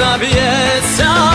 пташина б'ється,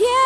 yeah.